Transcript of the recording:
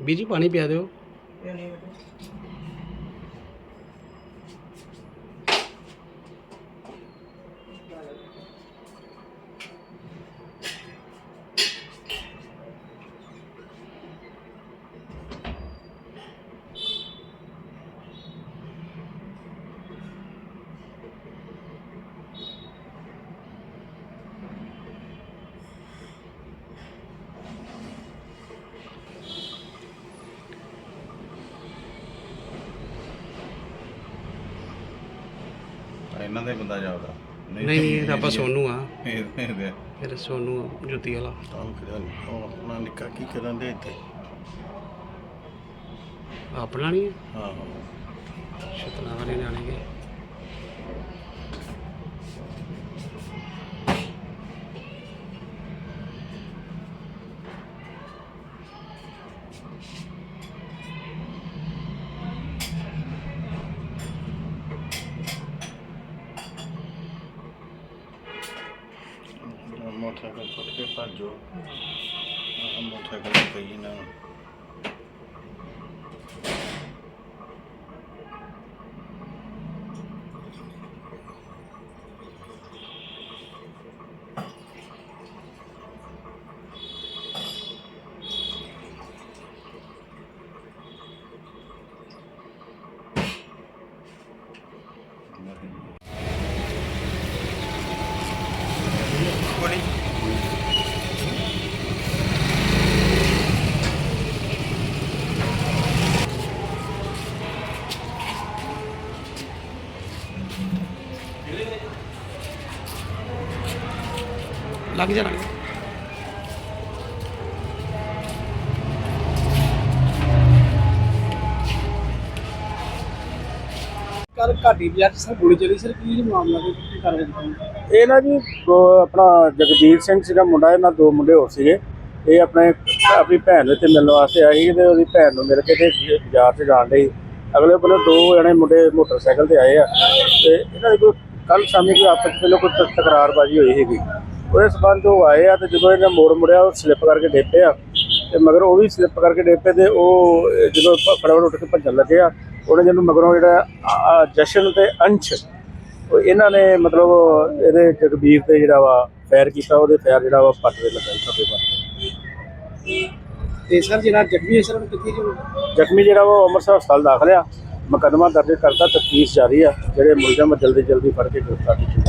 ਬੀਜੀ ਪਾਣੀ ਪਿਆ ਦਿਓ। ਇਹਨਾਂ ਦੇ ਬੰਦਾ ਜਾਵਦਾ ਨਹੀਂ ਨਹੀਂ ਇਹ ਤਾਂ ਆਪਾਂ ਸੋਨੂ ਆ। ਫਿਰ ਸੋਨੂ ਆ, ਜੁੱਤੀ ਵਾਲਾ। ਕੰਮ ਕਰਿਆ ਨੀ। ਉਹ ਆਪਣਾ ਨਿੱਕਾ ਕੀ ਕਰਨ ਦੇ ਇੱਥੇ? ਆਪਣਾ ਨਹੀਂ ਹਾਂ? ਸ਼ਤਨਾ ਵਾਲੇ ਨਿਆਣੇ ਕੇ। ਮੋਟਰਸਾਈਕਲ ਫੁੱਟ ਕੇ ਭੱਜੋ ਮੋਟਰਸਾਈਕਲ ਪਈ ਨਾ ਲੱਗ ਜਾ ਲੱਗ ਜਾ। ਕੱਲ ਘਾਟੀ ਬਾਜ਼ਾਰ ਚ ਸਰ ਗੋਲੀ ਚੱਲੀ ਸਰ ਕੀ ਮਾਮਲਾ ਕੀ ਕਰ ਰਹੇ ਇਹ ਨਾ ਜੀ ਦੋ ਆਪਣਾ ਜਗਜੀਤ ਸਿੰਘ ਸੀਗਾ ਮੁੰਡਾ ਇਹਨਾਂ ਦੋ ਮੁੰਡੇ ਹੋਰ ਸੀਗੇ। ਇਹ ਆਪਣੇ ਆਪਣੀ ਭੈਣ ਦੇ ਤੇ ਮਿਲਣ ਵਾਸਤੇ ਆਏ ਸੀ ਤੇ ਉਹਦੀ ਭੈਣ ਨੂੰ ਮਿਲ ਕੇ ਤੇ ਬਾਜ਼ਾਰ 'ਚ ਜਾਣ ਲਈ। ਅਗਲੇ ਬੰਨੇ ਦੋ ਜਣੇ ਮੁੰਡੇ ਮੋਟਰਸਾਈਕਲ ਤੇ ਆਏ ਆ ਤੇ ਇਹਨਾਂ ਦੇ ਕੋਈ ਕੱਲ ਸ਼ਾਮੀ ਕੋਈ ਆਪਸ ਵਿੱਚ ਕੋਈ ਤ- ਤਕਰਾਰਬਾਜ਼ੀ ਹੋਈ ਸੀਗੀ। ਉਹਦੇ ਸਬੰਧ ਉਹ ਆਏ ਆ ਤੇ ਜਦੋਂ ਇਹਨੇ ਮੋੜ ਮੁੜਿਆ ਉਹ ਸਲਿੱਪ ਕਰਕੇ ਡੇਪੇ ਆ। ਤੇ ਮਗਰ ਉਹ ਵੀ ਸਲਿੱਪ ਕਰਕੇ ਡੇਪੇ ਤੇ ਉਹ ਜਦੋਂ ਫਟਾਫਟ ਉੱਠ ਕੇ ਭੱਜਣ ਲੱਗੇ ਆ ਉਹਨੇ ਜਿਹਨੂੰ ਮਗਰੋਂ ਜਿਹੜਾ ਜਸ਼ਨ ਤੇ ਅੰਸ਼ ਉਹ ਇਹਨਾਂ ਨੇ ਮਤਲਬ ਇਹਦੇ ਜਗਬੀਰ ਤੇ ਜਿਹੜਾ ਵਾ ਫਾਇਰ ਕੀਤਾ ਉਹਦੇ ਫਾਇਰ ਜਿਹੜਾ ਵਾ ਪੱਟ ਦੇ ਲੱਗਾ ਖੱਬੇ ਪੱਟ ਤੇ। ਸਰ ਜਿਹੜਾ ਸਰ ਕਿੱਥੇ ਜ਼ਖਮੀ ਜਿਹੜਾ ਵਾ ਉਹ ਅੰਮ੍ਰਿਤਸਰ ਹਸਪਤਾਲ ਦਾਖਲ ਆ। ਮੁਕੱਦਮਾ ਦਰਜ ਕਰਤਾ ਤਫਤੀਸ਼ ਜਾਰੀ ਆ ਜਿਹੜੇ ਮੁਲਜ਼ਮ ਜਲਦੀ ਜਲਦੀ ਫੜ ਕੇ ਗ੍ਰਿਫਤਾਰ ਕੀਤੇ